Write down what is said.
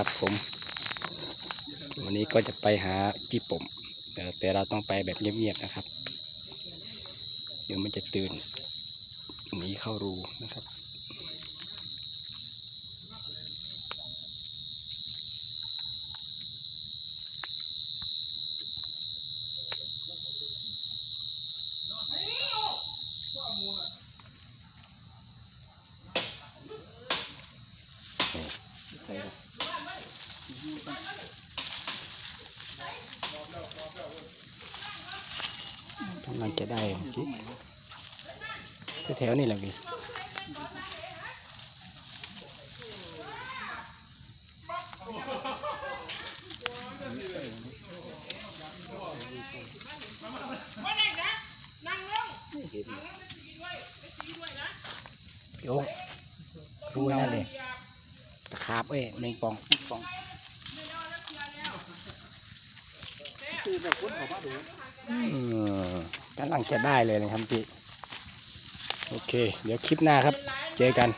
ครับผม วันนี้ก็จะไปหาจีปมแต่เราต้องไปแบบเงียบๆนะครับ เดี๋ยวมันจะตื่นหนีเข้ารูนะครับ กำลังจะได้เมื่อกี้แถวๆนี่แหละพี่โยงรู้ไว้นั่นเลยตะขาบเอ้ยแมงปองแมงปองคือแบบคนเขามาดูอืม กำลังจะได้เลยนะครับพี่ โอเค เดี๋ยวคลิปหน้าครับ เจอกัน